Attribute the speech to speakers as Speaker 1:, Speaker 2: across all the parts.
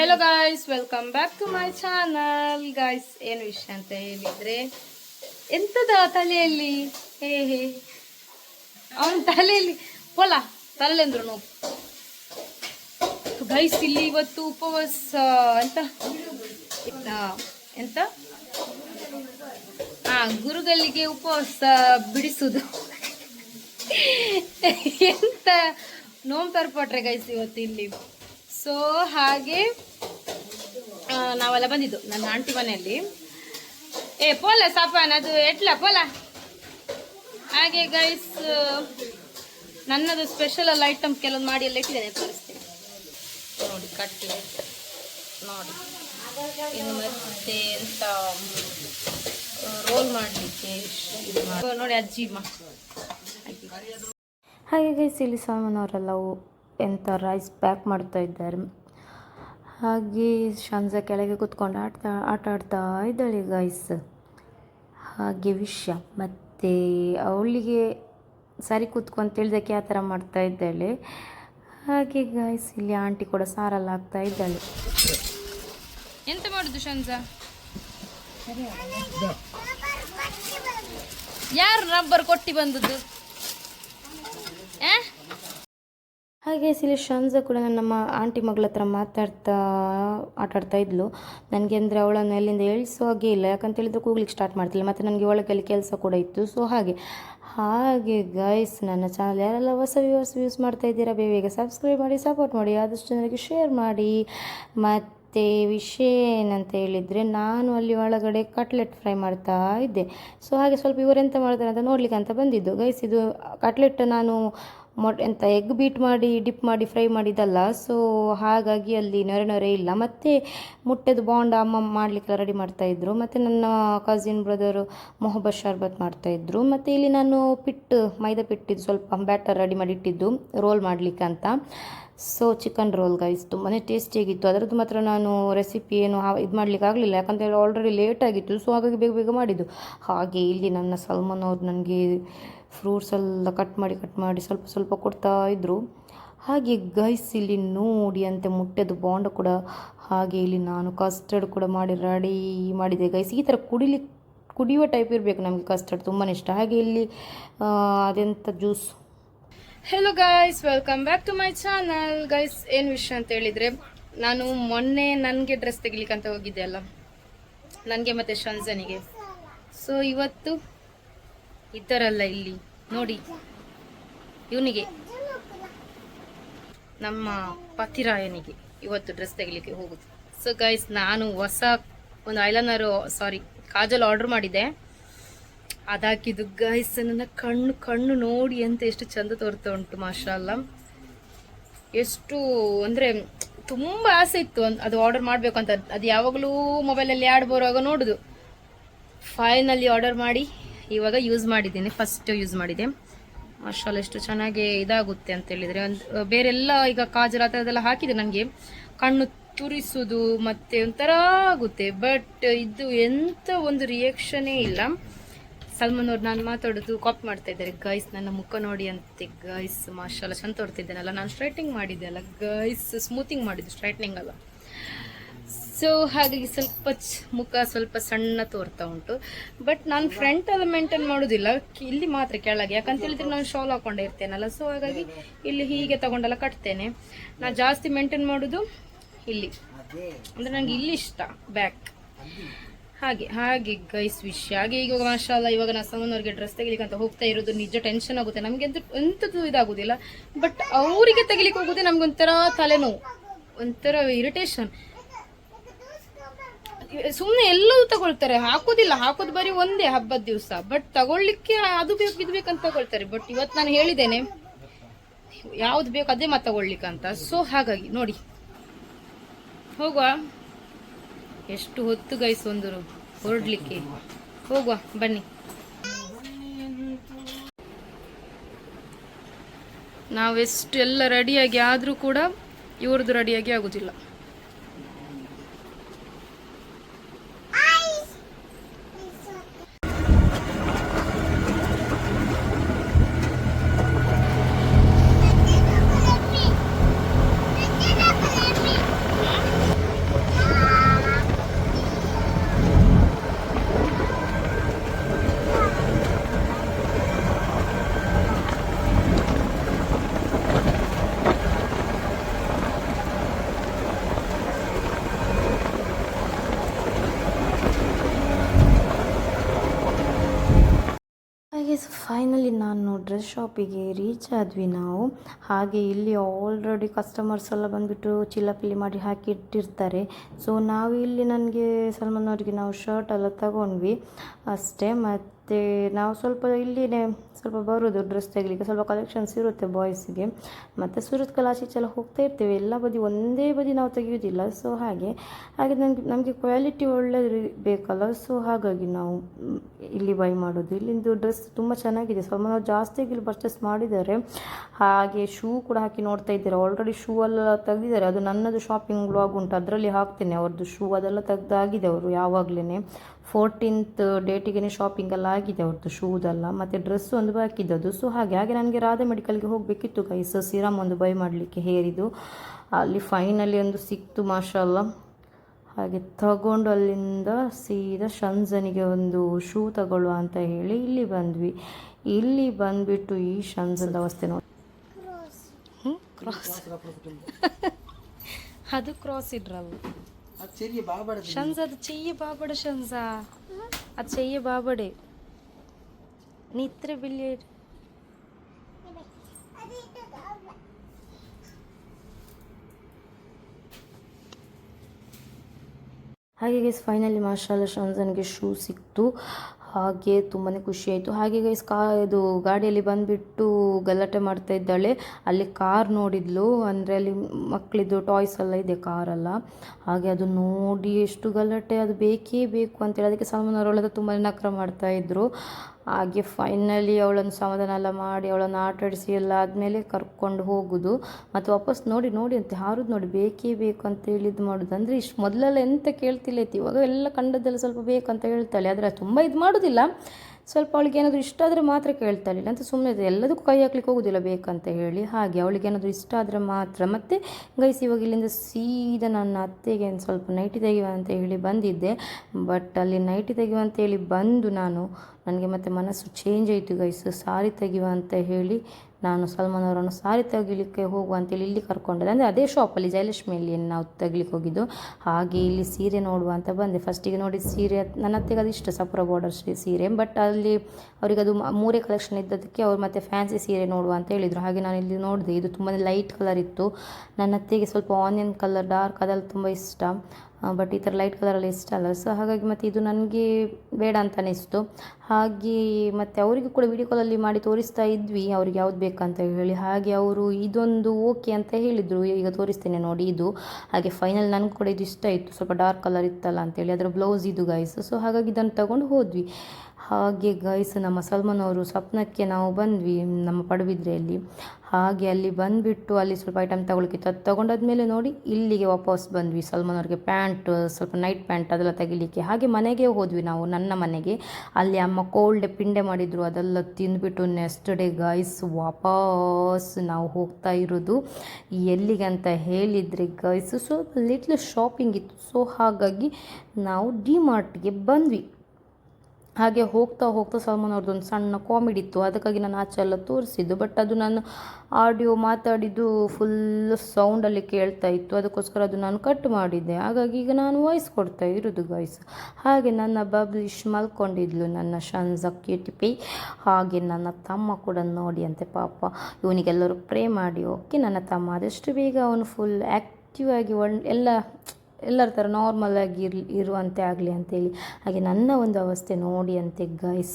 Speaker 1: Hello guys welcome back to my channel guys ಏನು ವಿಷಯ ಅಂತ ಹೇಳಿದ್ರೆ, ಎಂತದ ತಲೆಯಲ್ಲಿ? ಹೇ ಹೇ. ಅವನ ತಲೆಯಲ್ಲಿ, ಪೊಲ ತಲೆ ಅಂದ್ರು ನೋವು. ಗೈಸ್ ಇಲ್ಲಿ ಇವತ್ತು ಉಪವಾಸ ಅಂತ ಎಂತ? ಆ, ಗುರುಗಳಿಗೆ ಉಪವಾಸ ಬಿಡಿಸುದು ಎಂತ ನೋವು ತರ್ಪಟ್ರೆ ಗೈಸ್ ಇವತ್ತು ಇಲ್ಲಿ. ಸೊ ಹಾಗೆ ನಾವೆಲ್ಲ ಬಂದಿದ್ದು, ನನ್ನ ಆಂಟಿ ಮನೆಯಲ್ಲಿ. ಏ, ಪೋಲ ಸಾಪಾನ್ ಅದು ಎಟ್ಲ, ಪೋಲ? ಹಾಗೆ ಗೈಸ್ ನನ್ನದು ಸ್ಪೆಷಲ್ ಅಲ್ಲಿ ಐಟಮ್ ಕೆಲವೊಂದು ಮಾಡಿ ಎಲ್ಲ ಇಟ್ಟಿದ್ದೇನೆ ತೋರಿಸ್ತೀನಿ. ನೋಡಿ ಕಟ್ಟಿ ನೋಡಿ. ಇನ್ನು ಮತ್ತೆ ಎಂತ ರೋಲ್ ಮಾಡಲಿಕ್ಕೆ ನೋಡಿ ಅಜ್ಜಿ
Speaker 2: ಹಾಗೆ ಗೈಸ್ ಇಲ್ಲಿ ಸಾಮಾನ್ ಅವರೆಲ್ಲ ಎಂಥ ರೈಸ್ ಪ್ಯಾಕ್ ಮಾಡ್ತಾ ಇದ್ದಾರೆ. ಹಾಗೆ ಶಂಜ ಕೆಳಗೆ ಕೂತ್ಕೊಂಡು ಆಡ್ತಾ, ಆಟ ಆಡ್ತಾ ಇದ್ದಾಳೆ ಗೈಸ್ ಹಾಗೆ ವಿಷಯ. ಮತ್ತು ಅವಳಿಗೆ ಸರಿ ಕೂತ್ಕೊಂಡು ಹೇಳಿದಕ್ಕೆ ಆ ಥರ ಮಾಡ್ತಾ ಇದ್ದಾಳೆ. ಹಾಗೆ ಗೈಸ್ ಇಲ್ಲಿ ಆಂಟಿ ಕೂಡ ಸಾರಲ್ಲ ಆಗ್ತಾ ಇದ್ದಾಳೆ.
Speaker 1: ಎಂತ ಮಾಡುದು ಶಂಜ ಯಾರು ರಬ್ಬರ್ ಕೊಟ್ಟಿ ಬಂದದ್ದು? ಆ?
Speaker 2: ಹಾಗೆ ಇಲ್ಲಿ ಶಂಜ ಕೂಡ ನಮ್ಮ ಆಂಟಿ ಮಗಳ ಹತ್ರ ಮಾತಾಡ್ತಾ, ಆಟಾಡ್ತಾ ಇದ್ಲು. ನನಗೆ ಅಂದರೆ ಅವಳನ್ನು ಎಲ್ಲಿಂದ ಇಳಿಸೋ ಹಾಗೆ ಇಲ್ಲ. ಯಾಕಂತ ಹೇಳಿದ್ರೆ ಕೂಗ್ಲಿಕ್ಕೆ ಸ್ಟಾರ್ಟ್ ಮಾಡ್ತಿಲ್ಲ. ಮತ್ತು ನನಗೆ ಒಳಗಲ್ಲಿ ಕೆಲಸ ಕೂಡ ಇತ್ತು. ಸೊ ಹಾಗೆ. ಹಾಗೆ ಗೈಸ್ ನನ್ನ ಚಾನಲ್ ಯಾರೆಲ್ಲ ಹೊಸ ವ್ಯೂವರ್ಸ್ ಯೂಸ್ ಮಾಡ್ತಾ ಇದ್ದೀರಾ, ಬೇಗ ಸಬ್ಸ್ಕ್ರೈಬ್ ಮಾಡಿ ಸಪೋರ್ಟ್ ಮಾಡಿ, ಆದಷ್ಟು ಜನರಿಗೆ ಶೇರ್ ಮಾಡಿ. ಮತ್ತು ವಿಷಯ ಏನಂತ ಹೇಳಿದರೆ, ನಾನು ಅಲ್ಲಿ ಒಳಗಡೆ ಕಟ್ಲೆಟ್ ಫ್ರೈ ಮಾಡ್ತಾ ಇದ್ದೆ. ಸೊ ಹಾಗೆ ಸ್ವಲ್ಪ ಇವರೆಂತ ಮಾಡ್ತಾರೆ ಅಂತ ನೋಡ್ಲಿಕ್ಕೆ ಅಂತ ಬಂದಿದ್ದು. ಗೈಸ್ ಇದು ಕಟ್ಲೆಟ್ ನಾನು ಮೊಟ್, ಎಂತ ಎಗ್ ಬೀಟ್ ಮಾಡಿ ಡಿಪ್ ಮಾಡಿ ಫ್ರೈ ಮಾಡಿದ್ದಲ್ಲ. ಸೊ ಹಾಗಾಗಿ ಅಲ್ಲಿ ನೊರೆ ನೊರೆ ಇಲ್ಲ. ಮತ್ತು ಮುಟ್ಟೆದು ಬಾಂಡ್ ಅಮ್ಮ ಮಾಡಲಿಕ್ಕೆ ರೆಡಿ ಮಾಡ್ತಾಯಿದ್ರು ಮತ್ತು ನನ್ನ ಕಸಿನ್ ಬ್ರದರು ಮೊಹಬ್ಬತ್ ಶರ್ಬತ್ ಮಾಡ್ತಾಯಿದ್ರು ಮತ್ತು ಇಲ್ಲಿ ನಾನು ಪಿಟ್ಟು ಮೈದಾ ಪಿಟ್ಟಿದ್ದು ಸ್ವಲ್ಪ ಬ್ಯಾಟರ್ ರೆಡಿ ಮಾಡಿ ಇಟ್ಟಿದ್ದು. ರೋಲ್ ಮಾಡಲಿಕ್ಕೆ ಅಂತ. ಸೊ ಚಿಕನ್ ರೋಲ್ ಗೈಸ್ ತುಂಬಾ ಟೇಸ್ಟಿಯಾಗಿತ್ತು ಅದರದ್ದು ಮಾತ್ರ ನಾನು ರೆಸಿಪಿ ಏನು ಇದು ಮಾಡಲಿಕ್ಕೆ ಆಗಲಿಲ್ಲ. ಯಾಕಂತ ಹೇಳಿ ಆಲ್ರೆಡಿ ಲೇಟ್ ಆಗಿತ್ತು. ಸೊ ಹಾಗಾಗಿ ಬೇಗ ಬೇಗ ಮಾಡಿದ್ದು. ಹಾಗೆ ಇಲ್ಲಿ ನನ್ನ ಸಲ್ಮಾನ್ ಅವ್ರು ನನಗೆ ಫ್ರೂಟ್ಸ್ ಎಲ್ಲ ಕಟ್ ಮಾಡಿ ಕಟ್ ಮಾಡಿ ಸ್ವಲ್ಪ ಸ್ವಲ್ಪ ಕೊಡ್ತಾ ಇದ್ದರು ಹಾಗೆ ಗೈಸ್ ಇಲ್ಲಿ ನೋಡಿ ಅಂತೆ ಮುಟ್ಟೆದು ಬಾಂಡ ಕೂಡ. ಹಾಗೆ ಇಲ್ಲಿ ನಾನು ಕಸ್ಟರ್ಡ್ ಕೂಡ ಮಾಡಿ ರೆಡಿ ಮಾಡಿದೆ. ಗೈಸ್ ಈ ಥರ ಕುಡಿಲಿ, ಕುಡಿಯುವ ಟೈಪ್ ಇರಬೇಕು ನಮಗೆ ಕಸ್ಟರ್ಡ್ ತುಂಬಾ ಇಷ್ಟ. ಹಾಗೆ ಇಲ್ಲಿ ಅದೆಂಥ juice
Speaker 1: hello guys welcome back to my channel guys ಏನು ವಿಷಯ ಅಂತ ಹೇಳಿದರೆ, ನಾನು ಮೊನ್ನೆ ನನಗೆ ಡ್ರೆಸ್ ತೆಗಿಲಿಕ್ಕಂತ ಹೋಗಿದ್ದೆ ಅಲ್ಲ? ನನಗೆ ಮತ್ತು ಶಂಜನಿಗೆ. ಸೊ ಇವತ್ತು ಇದ್ದಾರಲ್ಲ ಇಲ್ಲಿ. ನೋಡಿ. ಇವನಿಗೆ. ನಮ್ಮ ಪತಿರಾಯನಿಗೆ ಇವತ್ತು ಡ್ರೆಸ್ ತೆಗಿಲಿಕ್ಕೆ ಹೋಗುದು. ಸೊ ಗೈಸ್ ನಾನು ಹೊಸ ಒಂದು ಐಲನರ್ ಸಾರಿ ಕಾಜಲ್ ಆರ್ಡರ್ ಮಾಡಿದ್ದೆ. ಅದಾಕಿದ್ದು ಗೈಸ್ ನನ್ನ ಕಣ್ಣು ಕಣ್ಣು ನೋಡಿ ಅಂತ ಎಷ್ಟು ಚಂದ ತೋರ್ತಾ ಉಂಟು ಮಾಷಾಲ್ಲ ಎಷ್ಟು ಅಂದರೆ ತುಂಬ ಆಸೆ ಇತ್ತು ಅದು ಆರ್ಡರ್ ಮಾಡಬೇಕು ಅಂತ. ಅದು ಯಾವಾಗಲೂ ಮೊಬೈಲಲ್ಲಿ ಆ್ಯಡ್ ಬರುವಾಗ ನೋಡುದು. ಫೈನಲಿ ಆರ್ಡರ್ ಮಾಡಿ. ಇವಾಗ ಯೂಸ್ ಮಾಡಿದ್ದೀನಿ ಫಸ್ಟ್ ಯೂಸ್ ಮಾಡಿದೆ. ಮಾಷಾಲ್ ಎಷ್ಟು ಚೆನ್ನಾಗಿ ಇದಾಗುತ್ತೆ ಅಂತ ಹೇಳಿದರೆ ಬೇರೆಲ್ಲ ಈಗ ಕಾಜಲ್ ಆ ಥರದ್ದೆಲ್ಲ ಹಾಕಿದೆ ನನಗೆ ಕಣ್ಣು ತುರಿಸುವುದು ಮತ್ತೆ ಒಂಥರ ಆಗುತ್ತೆ ಬಟ್ ಇದು ಎಂತ ಒಂದು ರಿಯಾಕ್ಷನೇ ಇಲ್ಲ. ಸಲ್ಮಾನ್ ಅವ್ರು ನಾನು ಮಾತಾಡೋದು ಕಾಪಿ ಮಾಡ್ತಾ ಇದ್ದಾರೆ. ಗೈಸ್ ನನ್ನ ಮುಖ ನೋಡಿ ಅಂತೆ ಗೈಸ್ ಮಾಷಾಲ ಚಂದ ತೋರ್ತಿದ್ದೇನಲ್ಲ ನಾನು ಸ್ಟ್ರೈಟಿಂಗ್ ಮಾಡಿದ್ದೆ ಅಲ್ಲ ಗೈಸ್ ಸ್ಮೂತಿಂಗ್ ಮಾಡಿದ್ದು ಸ್ಟ್ರೈಟ್ನಿಂಗ್ ಅಲ್ಲ. ಸೊ ಹಾಗಾಗಿ ಸ್ವಲ್ಪ ಮುಖ ಸ್ವಲ್ಪ ಸಣ್ಣ ತೋರ್ತಾ ಉಂಟು. ಬಟ್ ನಾನು ಫ್ರಂಟ್ ಎಲ್ಲ ಮೇಂಟೈನ್ ಮಾಡೋದಿಲ್ಲ. ಇಲ್ಲಿ ಮಾತ್ರ ಕೆಳಗೆ. ಯಾಕಂತ ಹೇಳಿದ್ರೆ ನಾನು ಶಾಲ್ ಹಾಕೊಂಡೇ ಇರ್ತೇನಲ್ಲ. ಸೊ ಹಾಗಾಗಿ ಇಲ್ಲಿ ಹೀಗೆ ತಗೊಂಡೆಲ್ಲ ಕಟ್ತೇನೆ. ನಾನು ಜಾಸ್ತಿ ಮೇಂಟೈನ್ ಮಾಡೋದು ಇಲ್ಲಿ. ಅಂದ್ರೆ ನನಗೆ ಇಲ್ಲಿ ಇಷ್ಟ ಬ್ಯಾಕ್ ಹಾಗೆ ಹಾಗೆ ಗೈಸ್ ವಿಷಯ ಹಾಗೆ ಈಗ ಮಾಷಾಲ್ಲ ಇವಾಗ ನಾ ಅವರಿಗೆ ಡ್ರೆಸ್ ತೆಗಿಲಿಕ್ಕೆ ಅಂತ ಹೋಗ್ತಾ ಇರೋದು ನಿಜ ಟೆನ್ಷನ್ ಆಗುತ್ತೆ. ನಮಗೆ ಎಂತ ಎಂಥದ್ದು ಇದಾಗುದಿಲ್ಲ. ಬಟ್ ಅವರಿಗೆ ತೆಗಿಲಿಕ್ಕೆ ಹೋಗೋದೇ ನಮ್ಗೆ ಒಂಥರ ತಲೆನೋವು. ಒಂಥರ ಇರಿಟೇಷನ್ ಸುಮ್ಮನೆ ಎಲ್ಲವೂ ತಗೊಳ್ತಾರೆ. ಹಾಕೋದಿಲ್ಲ. ಹಾಕೋದು ಬರೀ ಒಂದೇ ಹಬ್ಬದ ದಿವಸ. ಬಟ್ ತಗೊಳ್ಳಿಕ್ಕೆ ಅದು ಬೇಕು, ಇದು ಬೇಕಂತ ತಗೊಳ್ತಾರೆ. ಬಟ್ ಇವತ್ತು ನಾನು ಹೇಳಿದ್ದೇನೆ, ಯಾವ್ದು ಬೇಕು ಅದೇ ಮತ್ತೆ ತಗೊಳ್ಲಿಕ್ಕೆ ಅಂತ. ಸೊ ಹಾಗಾಗಿ, ನೋಡಿ. ಹೋಗುವ. ಎಷ್ಟು ಹೊತ್ತು ಗೈಸ್ ಒಂದರು ಹೊರಡ್ಲಿಕ್ಕೆ? ಹೋಗುವ, ಬನ್ನಿ. ನಾವೆಷ್ಟು ಎಲ್ಲ ರೆಡಿಯಾಗಿ ಆದರೂ ಕೂಡ ಇವ್ರದ್ದು ರೆಡಿಯಾಗಿ ಆಗುದಿಲ್ಲ ಗೈಸ್ ಫೈನಲಿ ನಾನು ಡ್ರೆಸ್ ಶಾಪಿಗೆ ರೀಚ್ ಆದ್ವಿ ನಾವು. ಹಾಗೆ ಇಲ್ಲಿ ಆಲ್ರೆಡಿ ಕಸ್ಟಮರ್ಸ್ ಎಲ್ಲ ಬಂದುಬಿಟ್ಟು ಚಿಲ್ಲಪಿಲ್ಲಿ ಮಾಡಿ ಹಾಕಿಟ್ಟಿರ್ತಾರೆ. ಸೊ ನಾವು ಇಲ್ಲಿ ನನಗೆ ಸಲ್ಮಾನ್ ಅವರಿಗೆ ನಾವು ಶರ್ಟ್ ಎಲ್ಲ ತಗೊಂಡ್ವಿ ಅಷ್ಟೇ. ಮತ್ತು ನಾವು ಸ್ವಲ್ಪ ಇಲ್ಲಿನೇ ಸ್ವಲ್ಪ ಬರೋದು ಡ್ರೆಸ್ ತೆಗಿಲಿಕ್ಕೆ. ಸ್ವಲ್ಪ ಕಲೆಕ್ಷನ್ಸ್ ಇರುತ್ತೆ ಬಾಯ್ಸಿಗೆ ಮತ್ತು ಸೂರತ್ ಕಲಾಶೀಚೆಲ್ಲ ಹೋಗ್ತಾ ಇರ್ತೇವೆ. ಎಲ್ಲ ಬದಿ ಒಂದೇ ಬದಿ ನಾವು ತೆಗೆಯೋದಿಲ್ಲ. ಸೊ ಹಾಗೆ ಹಾಗೆ ನನಗೆ, ನಮಗೆ ಕ್ವಾಲಿಟಿ ಒಳ್ಳೆಯದು ಬೇಕಲ್ಲ. ಸೊ ಹಾಗಾಗಿ ನಾವು ಇಲ್ಲಿ ಬೈ ಮಾಡೋದು. ಇಲ್ಲಿಂದು ಡ್ರೆಸ್ ತುಂಬ ಚೆನ್ನಾಗಿದೆ. ಸ್ವಲ್ಪ ನಾವು ಜಾಸ್ತಿ ಇಲ್ಲಿ ಪರ್ಚೇಸ್ ಮಾಡಿದ್ದಾರೆ. ಹಾಗೆ ಶೂ ಕೂಡ ಹಾಕಿ ನೋಡ್ತಾ ಇದ್ದಾರೆ? ಆಲ್ರೆಡಿ ಶೂ ಎಲ್ಲ ತೆಗೆದಿದ್ದಾರೆ. ಅದು ನನ್ನದು ಶಾಪಿಂಗ್ ಬ್ಲಾಗ್ ಉಂಟು. ಅದರಲ್ಲಿ ಹಾಕ್ತೇನೆ ಅವ್ರದ್ದು ಶೂ ಅದೆಲ್ಲ ತೆಗ್ದಾಗಿದೆ ಅವರು ಯಾವಾಗಲೇ ಫೋರ್ಟೀನ್ತ್ ಡೇಟಿಗೆ ಶಾಪಿಂಗ್ ಎಲ್ಲ ಆಗಿದೆ ಅವ್ರದ್ದು ಶೂದೆಲ್ಲ ಮತ್ತು ಡ್ರೆಸ್ ಒಂದು ಬಾಕಿದ್ದದು ಸೊ ಹಾಗೆ ಹಾಗೆ ನನಗೆ ರಾಧಾ ಮೆಡಿಕಲ್ಗೆ ಹೋಗಬೇಕಿತ್ತು ಗೈಸ ಸಿರಮ್ ಒಂದು ಬೈ ಮಾಡಲಿಕ್ಕೆ ಹೇರಿದು ಅಲ್ಲಿ ಫೈನಲಿ ಒಂದು ಸಿಕ್ತು ಮಾಷಲ್ಲ ಹಾಗೆ ತಗೊಂಡು ಅಲ್ಲಿಂದ ಸೀದಾ ಶಂಜನಿಗೆ ಒಂದು ಶೂ ತಗೊಳ್ಳುವ ಅಂತ ಹೇಳಿ ಇಲ್ಲಿ ಬಂದ್ವಿ. ಇಲ್ಲಿ ಬಂದ್ಬಿಟ್ಟು ಈ ಶಂಜದ ಅವಸ್ಥೆ ನೋಡಿ. ಹ್ಞೂ ಕ್ರಾಸ್ ಅದು ಕ್ರಾಸ್ ಇಡ್ರಲ್ಲ ಶಂಜ ಅದು ಚೆಯ್ಯ ಬಾಬಡ ಶಂಸಾ ಅದು ಚೆಯ್ಯ ಬಾಬಡೆ. ನಿತ್ರೆ ಬಿಲ್ಲಿ ಹಾಗೆ ಫೈನಲಿ ಮಾರ್ಷಲ್ ಶಂಜನ್ಗೆ ಶೂ ಸಿಕ್ತು. ಹಾಗೆ ತುಂಬಾ ಖುಷಿಯಾಯಿತು ಹಾಗೆ ಗೈಸ್ ಕಾ ಇದು ಗಾಡಿಯಲ್ಲಿ ಬಂದುಬಿಟ್ಟು ಗಲಾಟೆ ಮಾಡ್ತಾ ಇದ್ದಾಳೆ. ಅಲ್ಲಿ ಕಾರ್ ನೋಡಿದ್ಲು. ಅಂದರೆ ಅಲ್ಲಿ ಮಕ್ಕಳಿದ್ದು ಟಾಯ್ಸ್ ಎಲ್ಲ ಇದೆ ಕಾರೆಲ್ಲ ಹಾಗೆ ಅದು ನೋಡಿ ಎಷ್ಟು ಗಲಾಟೆ, ಅದು ಬೇಕೇ ಬೇಕು ಅಂತೇಳಿ ಅದಕ್ಕೆ ಸಲ್ಮಾನ್ ಅವರೊಳಗೆ ತುಂಬಾ ನಕರ ಮಾಡ್ತಾ ಇದ್ರು. ಹಾಗೆ ಫೈನಲಿ ಅವಳನ್ನು ಸಮಾಧಾನ ಎಲ್ಲ ಮಾಡಿ, ಅವಳನ್ನು ಆಟಾಡಿಸಿ ಎಲ್ಲ ಆದಮೇಲೆ ಕರ್ಕೊಂಡು ಹೋಗೋದು. ಮತ್ತು ವಾಪಸ್ ನೋಡಿ ನೋಡಿ ಅಂತ ಹಾರೋದು ನೋಡಿ, ಬೇಕೇ ಬೇಕು ಅಂತ ಹೇಳಿ ಇದು ಮಾಡೋದು. ಅಂದರೆ ಇಷ್ಟು ಮೊದಲೆಲ್ಲ ಎಂತ ಕೇಳ್ತಿಲ್ಲ ಇತ್ತು ಇವಾಗ ಎಲ್ಲ ಕಂಡದ್ದೆಲ್ಲ ಸ್ವಲ್ಪ ಬೇಕು ಅಂತ ಹೇಳ್ತಾಳೆ. ಆದರೆ ತುಂಬ ಇದು ಮಾಡೋದಿಲ್ಲ. ಸ್ವಲ್ಪ ಅವಳಿಗೆ ಏನಾದರೂ ಇಷ್ಟ ಆದರೆ ಮಾತ್ರ ಕೇಳ್ತಾ ಇಲ್ಲ ಅಂತ ಸುಮ್ಮನೆ ಎಲ್ಲದಕ್ಕೂ ಕೈ ಹಾಕ್ಲಿಕ್ಕೆ ಹೋಗೋದಿಲ್ಲ ಬೇಕಂತ ಹೇಳಿ. ಹಾಗೆ ಅವಳಿಗೆ ಏನಾದರೂ ಇಷ್ಟ ಆದರೆ ಮಾತ್ರ. ಮತ್ತು ಗೈಸ್ ಇವಾಗ ಇಲ್ಲಿಂದ ಸೀದಾ ನನ್ನ ಅತ್ತೆಗೆ ಒಂದು ಸ್ವಲ್ಪ ನೈಟಿ ತೆಗೆಯುವ ಅಂತ ಹೇಳಿ ಬಂದಿದ್ದೆ. ಬಟ್ ಅಲ್ಲಿ ನೈಟಿ ತೆಗೆಯುವ ಅಂತ ಹೇಳಿ ಬಂದು ನಾನು, ನನಗೆ ಮತ್ತೆ ಮನಸ್ಸು ಚೇಂಜ್ ಆಯಿತು ಗೈಸು. ಸಾರಿ ತೆಗೆಯುವ ಅಂತ ಹೇಳಿ ನಾನು ಸಲ್ಮಾನ್ ಅವರನ್ನು ಸಾರಿ ತೆಗಿಲಿಕ್ಕೆ ಹೋಗುವ ಅಂತೇಳಿ ಇಲ್ಲಿ ಕರ್ಕೊಂಡೆ ಅಂದರೆ ಅದೇ ಶಾಪಲ್ಲಿ ಜಯಲಕ್ಷ್ಮಿಯಲ್ಲಿ ನಾವು ತೆಗಿಲಿಕ್ಕೆ ಹೋಗಿದ್ದು. ಹಾಗೆ ಇಲ್ಲಿ ಸೀರೆ ನೋಡುವ ಅಂತ ಬಂದೆ. ಫಸ್ಟಿಗೆ ನೋಡಿ ಸೀರೆ, ನನ್ನ ಅತ್ತೆಗೆ ಅದು ಇಷ್ಟ ಸಪ್ರ ಬಾರ್ಡರ್ ಸೀರೆ. ಬಟ್ ಅಲ್ಲಿ ಅವರಿಗೆ ಅದು ಮೂರೇ ಕಲೆಕ್ಷನ್ ಇದ್ದದಕ್ಕೆ ಅವ್ರು ಮತ್ತೆ ಫ್ಯಾನ್ಸಿ ಸೀರೆ ನೋಡುವ ಅಂತ ಹೇಳಿದರು. ಹಾಗೆ ನಾನು ಇಲ್ಲಿ ನೋಡಿದೆ. ಇದು ತುಂಬಾ ಲೈಟ್ ಕಲರ್ ಇತ್ತು. ನನ್ನ ಅತ್ತೆಗೆ ಸ್ವಲ್ಪ ಆನಿಯನ್ ಕಲರ್ ಡಾರ್ಕ್ ಅದಲ್ಲಿ ತುಂಬ ಇಷ್ಟ. ಬಟ್ ಈ ಥರ ಲೈಟ್ ಕಲರಲ್ಲಿ ಇಷ್ಟ ಅಲ್ಲ. ಸೊ ಹಾಗಾಗಿ ಮತ್ತು ಇದು ನನಗೆ ಬೇಡ ಅಂತ ಅನ್ನಿಸ್ತು ಹಾಗೆ ಮತ್ತು ಅವರಿಗೂ ಕೂಡ ವಿಡಿಯೋ ಕಾಲಲ್ಲಿ ಮಾಡಿ ತೋರಿಸ್ತಾ ಇದ್ವಿ, ಅವ್ರಿಗೆ ಯಾವ್ದು ಬೇಕಂತ ಹೇಳಿ. ಹಾಗೆ ಅವರು ಇದೊಂದು ಓಕೆ ಅಂತ ಹೇಳಿದರು. ಈಗ ತೋರಿಸ್ತೇನೆ ನೋಡಿ ಇದು. ಹಾಗೆ ಫೈನಲ್ ನನಗೆ ಕೂಡ ಇದು ಇಷ್ಟ ಇತ್ತು. ಸ್ವಲ್ಪ ಡಾರ್ಕ್ ಕಲರ್ ಇತ್ತಲ್ಲ ಅಂತೇಳಿ ಅದರ ಬ್ಲೌಸ್ ಇದು ಗೈಸ್ ಸೊ ಹಾಗಾಗಿ ಇದನ್ನು ತಗೊಂಡು ಹೋದ್ವಿ. ಹಾಗೆ ಗೈಸ್ ನಮ್ಮ ಸಲ್ಮಾನ್ ಅವರು ಸ್ವಪ್ನಕ್ಕೆ ನಾವು ಬಂದ್ವಿ, ನಮ್ಮ ಪಡುಬಿದ್ರೆಯಲ್ಲಿ. ಹಾಗೆ ಅಲ್ಲಿ ಬಂದುಬಿಟ್ಟು ಅಲ್ಲಿ ಸ್ವಲ್ಪ ಐಟಮ್ ತಗೊಳ್ಕಿತ್ತು ಅದು ತಗೊಂಡಾದ್ಮೇಲೆ ನೋಡಿ, ಇಲ್ಲಿಗೆ ವಾಪಸ್ ಬಂದ್ವಿ. ಸಲ್ಮಾನ್ ಅವ್ರಿಗೆ ಪ್ಯಾಂಟ್, ಸ್ವಲ್ಪ ನೈಟ್ ಪ್ಯಾಂಟ್ ಅದೆಲ್ಲ ತೆಗಿಲಿಕ್ಕೆ. ಹಾಗೆ ಮನೆಗೆ ಹೋದ್ವಿ ನಾವು, ನನ್ನ ಮನೆಗೆ. ಅಲ್ಲಿ ಅಮ್ಮ ಕೋಲ್ಡ್ ಪಿಂಡೆ ಮಾಡಿದ್ರು, ಅದೆಲ್ಲ ತಿಂದುಬಿಟ್ಟು ನೆಕ್ಸ್ಟ್ ಡೇ ಗೈಸ್ ವಾಪಸ್ ನಾವು ಹೋಗ್ತಾ ಇರೋದು. ಎಲ್ಲಿಗೆ ಅಂತ ಹೇಳಿದರೆ ಗೈಸ್ ಸ್ವಲ್ಪ ಲಿಟ್ಲ್ ಶಾಪಿಂಗ್ ಇತ್ತು. ಸೊ ಹಾಗಾಗಿ ನಾವು ಡಿ ಮಾರ್ಟ್ಗೆ ಬಂದ್ವಿ. ಹಾಗೆ ಹೋಗ್ತಾ ಹೋಗ್ತಾ ಸಲ್ಮಾನ್ ಅವ್ರದ್ದು ಒಂದು ಸಣ್ಣ ಕಾಮಿಡಿ ಇತ್ತು. ಅದಕ್ಕಾಗಿ ನಾನು ಆಚೆ ಎಲ್ಲ ತೋರಿಸಿದ್ದು. ಬಟ್ ಅದು ನಾನು ಆಡಿಯೋ ಮಾತಾಡಿದ್ದು ಫುಲ್ ಸೌಂಡಲ್ಲಿ ಕೇಳ್ತಾ ಇತ್ತು. ಅದಕ್ಕೋಸ್ಕರ ಅದು ನಾನು ಕಟ್ ಮಾಡಿದ್ದೆ. ಹಾಗಾಗಿ ಈಗ ನಾನು ವಾಯ್ಸ್ ಕೊಡ್ತಾ ಇರೋದು ಗಾಯ್ಸ್ ಹಾಗೆ ನನ್ನ ಬಬ್ಲಿಶ್ ಮಲ್ಕೊಂಡಿದ್ಲು ನನ್ನ ಶನ್ಸ ಕ್ಯೂಟಿಪಿ ಹಾಗೆ ನನ್ನ ತಮ್ಮ ಕೂಡ ನೋಡಿ ಅಂತೆ ಪಾಪ. ಇವನಿಗೆಲ್ಲರೂ ಪ್ರೇ ಮಾಡಿ, ಓಕೆ? ನನ್ನ ತಮ್ಮ ಆದಷ್ಟು ಬೇಗ ಅವನು ಫುಲ್ ಆ್ಯಕ್ಟಿವ್ ಆಗಿ ಒನ್ ಎಲ್ಲ ಎಲ್ಲರ ಥರ ನಾರ್ಮಲ್ ಆಗಿ ಇರ್ ಇರುವಂತೆ ಆಗಲಿ ಅಂತೇಳಿ. ಹಾಗೆ ನನ್ನ ಒಂದು ಅವಸ್ಥೆ ನೋಡಿ ಅಂತೆ ಗೈಸ್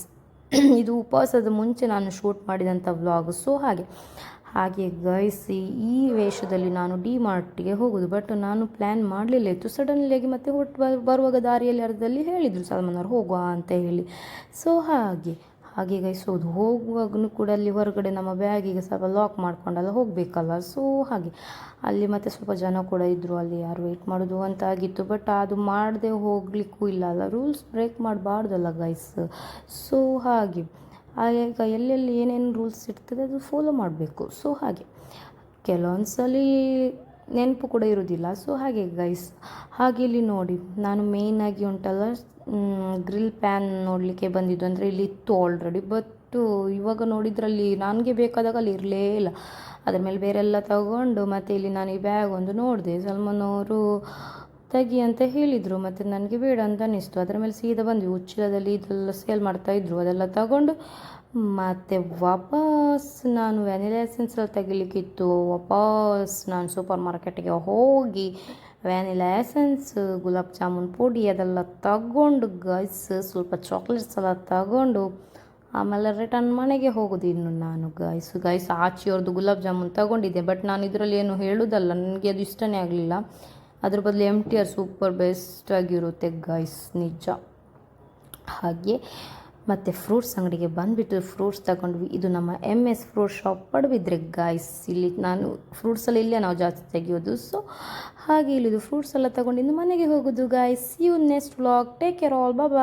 Speaker 1: ಇದು ಉಪವಾಸದ ಮುಂಚೆ ನಾನು ಶೂಟ್ ಮಾಡಿದಂಥ ವ್ಲಾಗ್ ಸೊ ಹಾಗೆ ಹಾಗೆ ಗೈಸ್ ಈ ವೇಷದಲ್ಲಿ ನಾನು ಡಿ ಮಾರ್ಟಿಗೆ ಹೋಗೋದು. ಬಟ್ ನಾನು ಪ್ಲ್ಯಾನ್ ಮಾಡಲಿಲ್ಲ ಇತ್ತು. ಸಡನ್ಲಿಯಾಗಿ ಮತ್ತೆ ಹೊಟ್ಟು ಬರುವಾಗ ದಾರಿಯಲ್ಲಿ ಅರ್ಧದಲ್ಲಿ ಹೇಳಿದರು, ಸಲ್ಮಾನ್ ಅವ್ರು ಹೋಗುವ ಅಂತ ಹೇಳಿ. ಸೊ ಹಾಗೆ ಹಾಗೆ ಗೈಸ್ ಹೌದು ಹೋಗುವಾಗಲೂ ಕೂಡ ಅಲ್ಲಿ ಹೊರಗಡೆ ನಮ್ಮ ಬ್ಯಾಗಿಗೆ ಸ್ವಲ್ಪ ಲಾಕ್ ಮಾಡ್ಕೊಂಡೆಲ್ಲ ಹೋಗಬೇಕಲ್ಲ ಸೊ ಹಾಗೆ, ಅಲ್ಲಿ ಮತ್ತೆ ಸ್ವಲ್ಪ ಜನ ಕೂಡ ಇದ್ದರು ಅಲ್ಲಿ ಯಾರು ವೆಯ್ಟ್ ಮಾಡೋದು ಅಂತ ಆಗಿತ್ತು ಬಟ್ ಅದು ಮಾಡದೆ ಹೋಗಲಿಕ್ಕೂ ಇಲ್ಲ ಅಲ್ಲ ರೂಲ್ಸ್ ಬ್ರೇಕ್ ಮಾಡಬಾರ್ದಲ್ಲ ಗೈಸ್ ಸೊ ಹಾಗೆ ಈಗ ಎಲ್ಲೆಲ್ಲಿ ಏನೇನು ರೂಲ್ಸ್ ಇರ್ತದೆ ಅದು ಫಾಲೋ ಮಾಡಬೇಕು. ಸೊ ಹಾಗೆ ಕೆಲವೊಂದು ಸಲ ನೆನಪು ಕೂಡ ಇರೋದಿಲ್ಲ ಸೊ ಹಾಗೆ ಗೈಸ್ ಹಾಗೆ ಇಲ್ಲಿ ನೋಡಿ, ನಾನು ಮೇಯ್ನಾಗಿ ಉಂಟಲ್ಲ ಗ್ರಿಲ್ ಪ್ಯಾನ್ ನೋಡಲಿಕ್ಕೆ ಬಂದಿದ್ದು ಅಂದರೆ ಇಲ್ಲಿ ಇತ್ತು ಆಲ್ರೆಡಿ ಬಟ್ ಇವಾಗ ನೋಡಿದ್ರಲ್ಲಿ ನನಗೆ ಬೇಕಾದಾಗ ಅಲ್ಲಿ ಇರಲೇ ಇಲ್ಲ. ಅದ್ರ ಮೇಲೆ ಬೇರೆಲ್ಲ ತಗೊಂಡು ಮತ್ತು ಇಲ್ಲಿ ನಾನು ಈ ಬ್ಯಾಗ್ ಒಂದು ನೋಡಿದೆ ಸಲ್ಮಾನ್ ಅವರು ತೆಗಿ ಅಂತ ಹೇಳಿದರು, ಮತ್ತು ನನಗೆ ಬೇಡ ಅಂತ ಅನ್ನಿಸ್ತು. ಅದರ ಮೇಲೆ ಸೀದಾ ಬಂದ್ವಿ ಉಚ್ಚಿಲದಲ್ಲಿ ಇದೆಲ್ಲ ಸೇಲ್ ಮಾಡ್ತಾಯಿದ್ರು ಅದೆಲ್ಲ ತಗೊಂಡು ಮತ್ತು ವಾಪಸ್ ನಾನು ವ್ಯಾನಿಲಾ ಎಸೆನ್ಸ್ ತೆಗಿಲಿಕ್ಕಿತ್ತು. ವಾಪಸ್ ನಾನು ಸೂಪರ್ ಮಾರ್ಕೆಟಿಗೆ ಹೋಗಿ ವ್ಯಾನಿಲಾ ಎಸೆನ್ಸ್, ಗುಲಾಬ್ ಜಾಮೂನ್ ಪುಡಿ ಅದೆಲ್ಲ ತಗೊಂಡು, ಗೈಸ್ ಸ್ವಲ್ಪ ಚಾಕ್ಲೇಟ್ಸ್ ಎಲ್ಲ ತಗೊಂಡು ಆಮೇಲೆ ರಿಟರ್ನ್ ಮನೆಗೆ ಹೋಗೋದು ಇನ್ನು ನಾನು, ಗೈಸ್. ಗೈಸ್ ಆಚೆಯವ್ರದ್ದು ಗುಲಾಬ್ ಜಾಮೂನ್ ತಗೊಂಡಿದ್ದೆ ಬಟ್ ನಾನು ಇದರಲ್ಲಿ ಏನು ಹೇಳೋದಲ್ಲ, ನನಗೆ ಅದು ಇಷ್ಟನೇ ಆಗಲಿಲ್ಲ. ಅದ್ರ ಬದಲು M T R super best ಆಗಿರುತ್ತೆ, ಗೈಸ್, ನಿಜ. ಹಾಗೆ ಮತ್ತು ಫ್ರೂಟ್ಸ್ ಅಂಗಡಿಗೆ ಬಂದುಬಿಟ್ಟು ಫ್ರೂಟ್ಸ್ ತಗೊಂಡ್ವಿ. ಇದು ನಮ್ಮ ಎಂ ಎಸ್ ಫ್ರೂಟ್ ಶಾಪ್ ಪಡುವಿದ್ರೆ ಗಾಯ್ಸ್ ಇಲ್ಲಿ ನಾನು ಫ್ರೂಟ್ಸಲ್ಲಿ ಇಲ್ಲೇ ನಾವು ಜಾಸ್ತಿ ತೆಗೆಯೋದು. ಸೊ ಹಾಗೆ ಇಲ್ಲಿದು ಫ್ರೂಟ್ಸ್ ಎಲ್ಲ ತಗೊಂಡಿದ್ದು ಮನೆಗೆ ಹೋಗೋದು guys you next vlog take care all bye